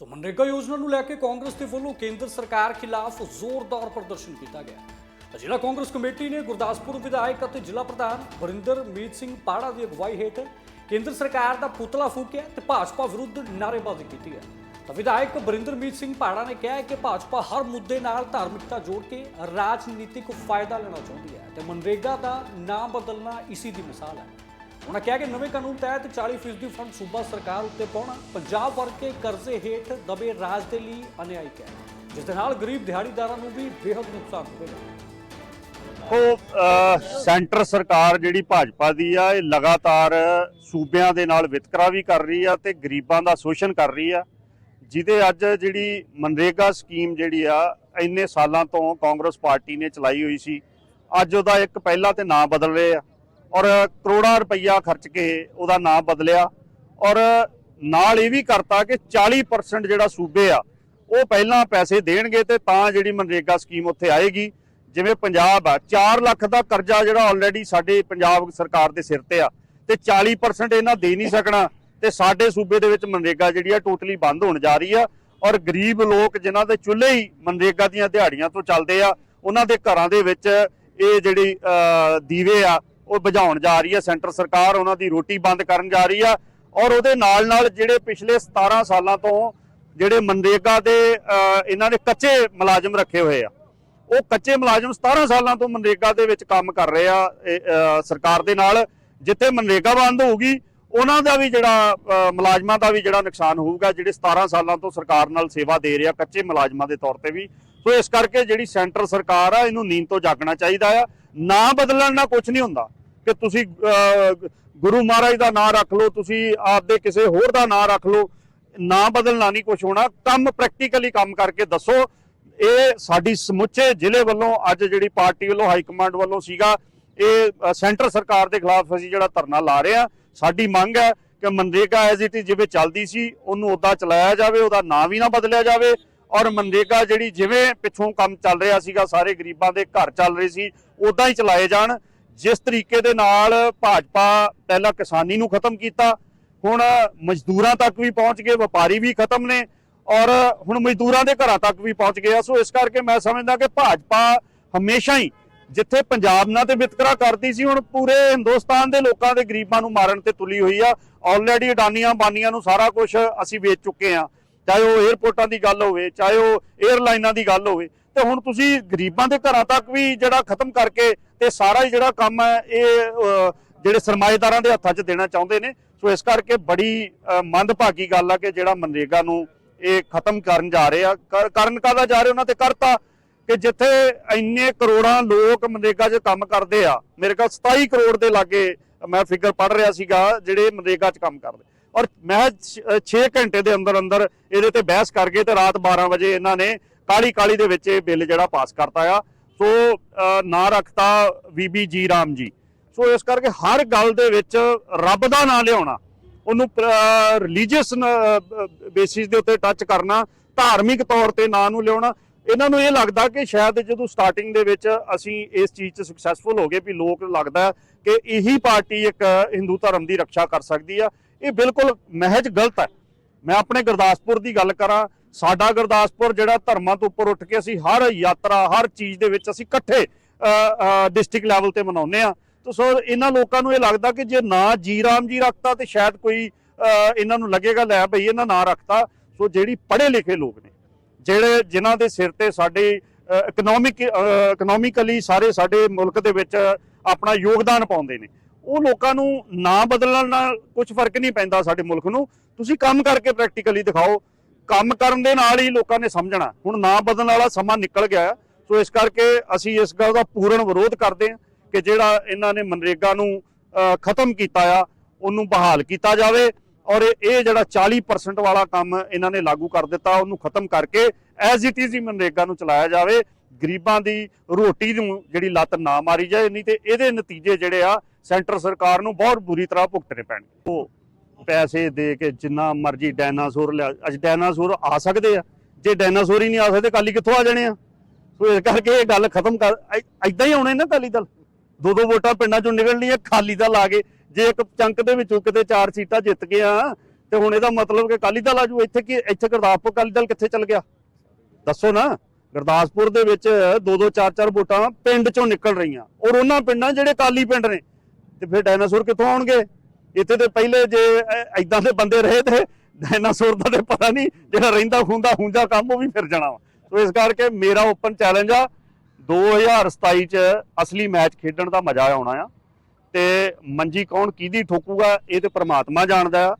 ਸੋ ਮਨਰੇਗਾ ਯੋਜਨਾ ਨੂੰ ਲੈ ਕੇ ਕਾਂਗਰਸ ਦੇ ਵੱਲੋਂ ਕੇਂਦਰ ਸਰਕਾਰ ਖਿਲਾਫ ਜ਼ੋਰਦਾਰ ਪ੍ਰਦਰਸ਼ਨ ਕੀਤਾ ਗਿਆ। ਜ਼ਿਲ੍ਹਾ ਕਾਂਗਰਸ ਕਮੇਟੀ ਨੇ ਗੁਰਦਾਸਪੁਰ ਵਿਧਾਇਕ ਅਤੇ ਜ਼ਿਲ੍ਹਾ ਪ੍ਰਧਾਨ ਵਰਿੰਦਰ ਮੀਤ ਸਿੰਘ ਪਾੜਾ ਦੀ ਅਗਵਾਈ ਹੇਠ ਕੇਂਦਰ ਸਰਕਾਰ ਦਾ ਪੁਤਲਾ ਫੂਕਿਆ ਤੇ ਭਾਜਪਾ ਵਿਰੁੱਧ ਨਾਅਰੇਬਾਜ਼ੀ ਕੀਤੀ ਹੈ। ਤਾਂ ਵਿਧਾਇਕ ਵਰਿੰਦਰਮੀਤ ਸਿੰਘ ਪਾੜਾ ਨੇ ਕਿਹਾ ਕਿ ਭਾਜਪਾ ਹਰ ਮੁੱਦੇ ਨਾਲ ਧਾਰਮਿਕਤਾ ਜੋੜ ਕੇ ਰਾਜਨੀਤਿਕ ਫਾਇਦਾ ਲੈਣਾ ਚਾਹੁੰਦੀ ਹੈ ਤੇ ਮਨਰੇਗਾ ਦਾ ਨਾਮ ਬਦਲਣਾ ਇਸੇ ਦੀ ਮਿਸਾਲ ਹੈ। ਉਹਨਾਂ ਕਿਹਾ ਕਿ ਨਵੇਂ ਕਾਨੂੰਨ ਤਹਿਤ 40% ਫੰਡ ਸੂਬਾ ਸਰਕਾਰ ਉੱਤੇ ਪਾਉਣਾ, ਪੰਜਾਬ ਵਰਗੇ ਕਰਜ਼ੇ ਹੇਠ ਦਬੇ ਰਾਜ ਦੇ ਲਈ ਅਨਿਆਇਕ ਹੈ, ਜਿਸ ਦੇ ਨਾਲ ਗਰੀਬ ਦਿਹਾੜੀਦਾਰਾਂ ਨੂੰ ਵੀ ਬੇਹੱਦ ਨੁਕਸਾਨ ਹੋਵੇਗਾ। ਉਹ ਸੈਂਟਰ ਸਰਕਾਰ ਜਿਹੜੀ ਭਾਜਪਾ ਦੀ ਆ, ਇਹ ਲਗਾਤਾਰ ਸੂਬਿਆਂ ਦੇ ਨਾਲ ਵਿਤਕਰਾ ਵੀ ਕਰ ਰਹੀ ਆ ਤੇ ਗਰੀਬਾਂ ਦਾ ਸ਼ੋਸ਼ਣ ਕਰ ਰਹੀ ਆ, ਜਿਹਦੇ ਅੱਜ ਜਿਹੜੀ ਮਨਰੇਗਾ ਸਕੀਮ ਜਿਹੜੀ ਆ, ਇੰਨੇ ਸਾਲਾਂ ਤੋਂ ਕਾਂਗਰਸ ਪਾਰਟੀ ਨੇ ਚਲਾਈ ਹੋਈ ਸੀ, ਅੱਜ ਉਹਦਾ ਇੱਕ ਪਹਿਲਾ ਤੇ ਨਾਂ ਬਦਲ ਰਹੇ ਆ। ਔਰ ਕਰੋੜਾਂ ਰੁਪਈਆ ਖਰਚ ਕੇ ਉਹਦਾ ਨਾਂ ਬਦਲਿਆ ਔਰ ਨਾਲ ਇਹ ਵੀ ਕਰਤਾ ਕਿ 40% ਜਿਹੜਾ ਸੂਬੇ ਆ, ਉਹ ਪਹਿਲਾਂ ਪੈਸੇ ਦੇਣਗੇ ਤੇ ਤਾਂ ਜਿਹੜੀ ਮਨਰੇਗਾ ਸਕੀਮ ਉੱਥੇ ਆਏਗੀ। ਜਿਵੇਂ ਪੰਜਾਬ ਆ 4 ਲੱਖ ਦਾ ਕਰਜ਼ਾ ਜਿਹੜਾ ਆਲਰੇਡੀ ਸਾਡੇ ਪੰਜਾਬ ਸਰਕਾਰ ਦੇ ਸਿਰ ਤੇ ਆ ਤੇ 40% ਇਹਨਾਂ ਦੇ ਨਹੀਂ ਸਕਣਾ ਤੇ ਸਾਡੇ ਸੂਬੇ ਦੇ ਵਿੱਚ ਮਨਰੇਗਾ ਜਿਹੜੀ ਆ ਟੋਟਲੀ ਬੰਦ ਹੋਣ ਜਾ ਰਹੀ ਆ ਔਰ ਗਰੀਬ ਲੋਕ ਜਿਨ੍ਹਾਂ ਦੇ ਚੁੱਲ੍ਹੇ ਹੀ ਮਨਰੇਗਾ ਦੀਆਂ ਦਿਹਾੜੀਆਂ ਤੋਂ ਚੱਲਦੇ ਆ, ਉਹਨਾਂ ਦੇ ਘਰਾਂ ਦੇ ਵਿੱਚ ਇਹ ਜਿਹੜੀ ਦੀਵੇ ਆ ਉਹ ਬੁਝਾਉਣ ਜਾ ਰਹੀ ਹੈ। ਸੈਂਟਰ ਸਰਕਾਰ ਉਹਨਾਂ ਦੀ ਰੋਟੀ ਬੰਦ ਕਰਨ ਜਾ ਰਹੀ ਆ ਔਰ ਉਹਦੇ ਨਾਲ ਨਾਲ ਜਿਹੜੇ ਪਿਛਲੇ 17 ਸਾਲਾਂ ਤੋਂ ਜਿਹੜੇ ਮਨਰੇਗਾ ਦੇ ਇਹਨਾਂ ਨੇ ਕੱਚੇ ਮੁਲਾਜ਼ਮ ਰੱਖੇ ਹੋਏ ਆ। ਉਹ ਕੱਚੇ ਮੁਲਾਜ਼ਮ 17 ਸਾਲਾਂ ਤੋਂ ਮਨਰੇਗਾ ਦੇ ਵਿੱਚ ਕੰਮ ਕਰ ਰਹੇ ਆ ਸਰਕਾਰ ਦੇ ਨਾਲ। ਜਿੱਥੇ ਮਨਰੇਗਾ ਬੰਦ ਹੋਊਗੀ, ਉਹਨਾਂ ਦਾ ਵੀ ਜਿਹੜਾ ਮੁਲਾਜ਼ਮਾਂ ਦਾ ਵੀ ਜਿਹੜਾ ਨੁਕਸਾਨ ਹੋਊਗਾ, ਜਿਹੜੇ 17 ਸਾਲਾਂ ਤੋਂ ਸਰਕਾਰ ਨਾਲ ਸੇਵਾ ਦੇ ਰਿਹਾ ਕੱਚੇ ਮੁਲਾਜ਼ਮਾਂ ਦੇ ਤੌਰ ਤੇ ਵੀ। ਸੋ ਇਸ ਕਰਕੇ ਜਿਹੜੀ ਸੈਂਟਰ ਸਰਕਾਰ ਆ, ਇਹਨੂੰ ਨੀਂਦ ਤੋਂ ਜਾਗਣਾ ਚਾਹੀਦਾ ਆ। ਨਾ ਬਦਲਣ ਨਾਲ ਕੁਝ ਨਹੀਂ ਹੁੰਦਾ। ਕਿ ਤੁਸੀਂ ਗੁਰੂ ਮਹਾਰਾਜ ਦਾ ਨਾਮ ਰੱਖ ਲਓ, ਤੁਸੀਂ ਆਪਦੇ ਕਿਸੇ ਹੋਰ ਦਾ ਨਾਮ ਰੱਖ ਲਓ। ਨਾ ਬਦਲਣਾ ਨਹੀਂ ਕੁਝ ਹੋਣਾ, ਕੰਮ ਪ੍ਰੈਕਟੀਕਲੀ ਕੰਮ ਕਰਕੇ ਦੱਸੋ। ਇਹ ਸਾਡੀ ਸਮੁੱਚੇ ਜ਼ਿਲ੍ਹੇ ਵੱਲੋਂ ਅੱਜ ਜਿਹੜੀ ਪਾਰਟੀ ਵੱਲੋਂ, ਹਾਈ ਕਮਾਂਡ ਵੱਲੋਂ ਸੀਗਾ, ਇਹ ਸੈਂਟਰ ਸਰਕਾਰ ਦੇ ਖਿਲਾਫ ਅਸੀਂ ਜਿਹੜਾ ਧਰਨਾ ਲਾ ਰਹੇ ਆ ਸਾਡੀ ਮੰਗ ਹੈ ਕਿ ਮਨਰੇਗਾ ਐਜ਼ ਇਟ ਇਜ਼ ਜਿਵੇਂ ਚੱਲਦੀ ਸੀ, ਉਹਨੂੰ ਉਦਾਂ ਚਲਾਇਆ ਜਾਵੇ, ਉਹਦਾ ਨਾਂ ਵੀ ਨਾ ਬਦਲਿਆ ਜਾਵੇ। ਔਰ ਮਨਰੇਗਾ ਜਿਹੜੀ ਜਿਵੇਂ ਪਿੱਛੋਂ ਕੰਮ ਚੱਲ ਰਿਹਾ ਸੀਗਾ, ਸਾਰੇ ਗਰੀਬਾਂ ਦੇ ਘਰ ਚੱਲ ਰਹੇ ਸੀ ਉਦਾਂ ਹੀ ਚਲਾਏ ਜਾਣ। ਜਿਸ ਤਰੀਕੇ ਦੇ ਨਾਲ ਭਾਜਪਾ ਪਹਿਲਾਂ ਕਿਸਾਨੀ ਨੂੰ ਖਤਮ ਕੀਤਾ, ਹੁਣ ਮਜ਼ਦੂਰਾਂ ਤੱਕ ਵੀ ਪਹੁੰਚ ਗਏ, ਵਪਾਰੀ ਵੀ ਖਤਮ ਨੇ ਔਰ ਹੁਣ ਮਜ਼ਦੂਰਾਂ ਦੇ ਘਰਾਂ ਤੱਕ ਵੀ ਪਹੁੰਚ ਗਏ ਆ। ਸੋ ਇਸ ਕਰਕੇ ਮੈਂ ਸਮਝਦਾ ਕਿ ਭਾਜਪਾ ਹਮੇਸ਼ਾ ਹੀ ਜਿੱਥੇ ਪੰਜਾਬ ਨਾਲ ਤੇ ਵਿਤਕਰਾ ਕਰਦੀ ਸੀ, ਹੁਣ ਪੂਰੇ ਹਿੰਦੁਸਤਾਨ ਦੇ ਲੋਕਾਂ ਦੇ ਗਰੀਬਾਂ ਨੂੰ ਮਾਰਨ ਤੇ ਤੁਲੀ ਹੋਈ ਆ। ਆਲਰੇਡੀ ਅਡਾਨੀਆਂ ਬਾਨੀਆਂ ਨੂੰ ਸਾਰਾ ਕੁਝ ਅਸੀਂ ਵੇਚ ਚੁੱਕੇ ਆ। ਚਾਹੇ ਉਹ 에ਅਰਪੋਰਟਾਂ ਦੀ ਗੱਲ ਹੋਵੇ, ਚਾਹੇ ਉਹ 에ਅਰਲਾਈਨਾਂ ਦੀ ਗੱਲ ਹੋਵੇ। ਤੇ ਹੁਣ ਤੁਸੀਂ ਗਰੀਬਾਂ ਦੇ ਘਰਾਂ ਤੱਕ ਵੀ ਜਿਹੜਾ ਖਤਮ ਕਰਕੇ ਤੇ ਸਾਰਾ ਹੀ ਜਿਹੜਾ ਕੰਮ ਹੈ, ਇਹ ਜਿਹੜੇ ਸਰਮਾਏਦਾਰਾਂ ਦੇ ਹੱਥਾਂ 'ਚ ਦੇਣਾ ਚਾਹੁੰਦੇ ਨੇ, ਸੋ ਇਸ ਕਰਕੇ ਬੜੀ ਮੰਦਭਾਗੀ ਗੱਲ ਆ ਕਿ ਜਿਹੜਾ ਮਨਰੇਗਾ ਨੂੰ ਇਹ ਖਤਮ ਕਰਨ ਜਾ ਰਹੇ ਆ। ਕਰ- ਕਰਨ ਕਾਹਦਾ ਜਾ ਰਹੇ? ਉਹਨਾਂ ਤੇ ਕਰਤਾ ਕਿ ਜਿੱਥੇ ਇੰਨੇ ਕਰੋੜਾਂ ਲੋਕ ਮਨਰੇਗਾ 'ਚ ਕੰਮ ਕਰਦੇ ਆ, ਮੇਰੇ ਕੋਲ 27 ਕਰੋੜ ਦੇ ਲਾਗੇ ਮੈਂ ਫਿਗਰ ਪੜ ਰਿਹਾ ਸੀਗਾ, ਜਿਹੜੇ ਮਨਰੇਗਾ 'ਚ ਕੰਮ ਕਰਦੇ। ਔਰ ਮੈਂ 6 ਘੰਟੇ ਦੇ ਅੰਦਰ ਅੰਦਰ ਇਹਦੇ ਤੇ ਬਹਿਸ ਕਰਕੇ ਤੇ ਰਾਤ 12 ਵਜੇ ਇਹਨਾਂ ਨੇ ਕਾਲੀ ਕਾਲੀ ਦੇ ਵਿੱਚ ਇਹ ਬਿੱਲ ਜਿਹੜਾ ਪਾਸ ਕਰਤਾ ਆ। ਸੋ ਨਾਂ ਰੱਖਤਾ ਬੀਬੀ ਜੀ ਰਾਮ ਜੀ। ਸੋ, ਇਸ ਕਰਕੇ ਹਰ ਗੱਲ ਦੇ ਵਿੱਚ ਰੱਬ ਦਾ ਨਾਂ ਲਿਆਉਣਾ, ਉਹਨੂੰ ਰਿਲੀਜੀਅਸ ਬੇਸਿਸ ਦੇ ਉੱਤੇ ਟੱਚ ਕਰਨਾ, ਧਾਰਮਿਕ ਤੌਰ ਤੇ ਨਾਂ ਨੂੰ ਲਿਆਉਣਾ, ਇਹਨਾਂ ਨੂੰ ਇਹ ਲੱਗਦਾ ਕਿ ਸ਼ਾਇਦ ਜਦੋਂ ਸਟਾਰਟਿੰਗ ਦੇ ਵਿੱਚ ਅਸੀਂ ਇਸ ਚੀਜ਼ 'ਚ ਸਕਸੈਸਫੁਲ ਹੋ ਗਏ ਵੀ ਲੋਕ ਲੱਗਦਾ ਕਿ ਇਹੀ ਪਾਰਟੀ ਇੱਕ ਹਿੰਦੂ ਧਰਮ ਦੀ ਰੱਖਿਆ ਕਰ ਸਕਦੀ ਆ, ਇਹ ਬਿਲਕੁਲ ਮਹਿਜ ਗਲਤ ਹੈ। ਮੈਂ ਆਪਣੇ ਗੁਰਦਾਸਪੁਰ ਦੀ ਗੱਲ ਕਰਾਂ ਸਾਡਾ ਗੁਰਦਾਸਪੁਰ ਜਿਹੜਾ ਧਰਮਾਂ ਤੋਂ ਉੱਪਰ ਉੱਠ ਕੇ ਅਸੀਂ ਹਰ ਯਾਤਰਾ, ਹਰ ਚੀਜ਼ ਦੇ ਵਿੱਚ ਅਸੀਂ ਇਕੱਠੇ ਡਿਸਟ੍ਰਿਕਟ ਲੈਵਲ ਤੇ ਮਨਾਉਂਦੇ ਆ ਤਾਂ ਸੋ ਇਹਨਾਂ ਲੋਕਾਂ ਨੂੰ ਇਹ ਲੱਗਦਾ ਕਿ ਜੇ ਨਾ ਜੀ ਰਾਮ ਜੀ ਰੱਖਤਾ ਤੇ ਸ਼ਾਇਦ ਕੋਈ ਇਹਨਾਂ ਨੂੰ ਲੱਗੇਗਾ, ਲੈ ਭਈ ਇਹਨਾਂ ਨਾਂ ਰੱਖਤਾ। ਸੋ ਜਿਹੜੀ ਪੜ੍ਹੇ ਲਿਖੇ ਲੋਕ ਨੇ, ਜਿਹੜੇ, ਜਿਨ੍ਹਾਂ ਦੇ ਸਿਰ ਤੇ ਸਾਡੇ ਇਕਨੋਮਿਕ ਇਕਨੋਮਿਕਲੀ ਸਾਰੇ ਸਾਡੇ ਮੁਲਕ ਦੇ ਵਿੱਚ ਆਪਣਾ ਯੋਗਦਾਨ ਪਾਉਂਦੇ ਨੇ, ਉਹ ਲੋਕਾਂ ਨੂੰ ਨਾ ਬਦਲਣ ਨਾਲ ਕੁਝ ਫ਼ਰਕ ਨਹੀਂ ਪੈਂਦਾ ਸਾਡੇ ਮੁਲਕ ਨੂੰ। ਤੁਸੀਂ ਕੰਮ ਕਰਕੇ ਪ੍ਰੈਕਟੀਕਲੀ ਦਿਖਾਓ ਕੰਮ ਕਰਨ ਦੇ ਨਾਲ ਹੀ ਲੋਕਾਂ ਨੇ ਸਮਝਣਾ। ਹੁਣ ਨਾ ਬਦਲਣ ਵਾਲਾ ਸਮਾਂ ਨਿਕਲ ਗਿਆ ਸੋ ਇਸ ਕਰਕੇ ਅਸੀਂ ਇਸ ਗੱਲ ਦਾ ਪੂਰਨ ਵਿਰੋਧ ਕਰਦੇ ਹਾਂ ਕਿ ਜਿਹੜਾ ਇਹਨਾਂ ਨੇ ਮਨਰੇਗਾ ਨੂੰ ਖਤਮ ਕੀਤਾ ਆ, ਉਹਨੂੰ ਬਹਾਲ ਕੀਤਾ ਜਾਵੇ ਔਰ ਇਹ ਇਹ ਜਿਹੜਾ 40% ਵਾਲਾ ਕੰਮ ਇਹਨਾਂ ਨੇ ਲਾਗੂ ਕਰ ਦਿੱਤਾ, ਉਹਨੂੰ ਖਤਮ ਕਰਕੇ ਐਜ਼ ਇਟ ਇਜ਼ ਹੀ ਮਨਰੇਗਾ ਨੂੰ ਚਲਾਇਆ ਜਾਵੇ। ਗਰੀਬਾਂ ਦੀ ਰੋਟੀ ਨੂੰ ਜਿਹੜੀ ਲੱਤ ਨਾ ਮਾਰੀ ਜਾਏ, ਨਹੀਂ ਤੇ ਇਹਦੇ ਨਤੀਜੇ ਜਿਹੜੇ ਆ, ਸੈਂਟਰ ਸਰਕਾਰ ਨੂੰ ਬਹੁਤ ਬੁਰੀ ਤਰ੍ਹਾਂ ਭੁਗਤਣੇ ਪੈਣਗੇ। ਉਹ ਪੈਸੇ ਦੇ ਕੇ ਜਿੰਨਾ ਮਰਜ਼ੀ ਡਾਇਨਾਸੌਰ ਲਿਆ, ਅੱਜ ਡਾਇਨਾਸੌਰ ਆ ਸਕਦੇ ਆ। ਜੇ ਡਾਇਨਾਸੌਰ ਹੀ ਨਹੀਂ ਆ ਸਕਦੇ ਕਾਲੀ ਕਿੱਥੋਂ ਆ ਜਾਣੇ ਆ? ਸੋ ਇਸ ਕਰਕੇ ਇਹ ਗੱਲ ਖਤਮ ਕਰ ਐਦਾਂ ਹੀ ਆਉਣੇ ਨਾ ਕਾਲੀ ਦਲ। ਦੋ ਦੋ ਵੋਟਾਂ ਪਿੰਡਾਂ ਚੋਂ ਨਿਕਲਣੀਆਂ ਖਾਲੀ ਦਲ ਆ ਗਏ। ਜੇ ਇੱਕ ਚੰਕ ਦੇ ਵਿੱਚੋਂ ਕਿਤੇ ਚਾਰ ਸੀਟਾਂ ਜਿੱਤ ਗਏ ਆ, ਤੇ ਹੁਣ ਇਹਦਾ ਮਤਲਬ ਕਿ ਅਕਾਲੀ ਦਲ ਆਜੂ ਇੱਥੇ ਕੀ, ਇੱਥੇ ਗੁਰਦਾਸਪੁਰ ਅਕਾਲੀ ਦਲ ਕਿੱਥੇ ਚੱਲ ਗਿਆ? ਦੱਸੋ ਨਾ, ਗੁਰਦਾਸਪੁਰ ਦੇ ਵਿੱਚ ਦੋ ਦੋ ਚਾਰ ਚਾਰ ਵੋਟਾਂ ਪਿੰਡ ਚੋਂ ਨਿਕਲ ਰਹੀਆਂ। ਔਰ ਉਹਨਾਂ ਪਿੰਡਾਂ ਜਿਹੜੇ ਅਕਾਲੀ ਪਿੰਡ ਨੇ, ਤੇ ਫਿਰ ਡਾਇਨਾਸੌਰ ਕਿੱਥੋਂ ਆਉਣਗੇ? ਇੱਥੇ ਤੇ ਪਹਿਲੇ ਜੇ ਐਦਾਂ ਦੇ ਬੰਦੇ ਰਹੇ ਤੇ ਡਾਇਨਾਸੌਰ ਦਾ ਤੇ ਪਤਾ ਨਹੀਂ ਜਿਹੜਾ ਰਹਿੰਦਾ ਖੁੰਦਾ ਹੁੰਜਾ ਕੰਮ ਉਹ ਵੀ ਫਿਰ ਜਾਣਾ ਵਾ। ਸੋ ਇਸ ਕਰਕੇ ਮੇਰਾ ਓਪਨ ਚੈਲੰਜ ਆ 2027 ਚ ਅਸਲੀ ਮੈਚ ਖੇਡਣ ਦਾ ਮਜ਼ਾ ਆਉਣਾ ਆ। ਤੇ ਮੰਜੀ ਕੌਣ ਕਿਹਦੀ ਠੋਕੂਗਾ, ਇਹ ਤੇ ਪ੍ਰਮਾਤਮਾ ਜਾਣਦਾ ਆ।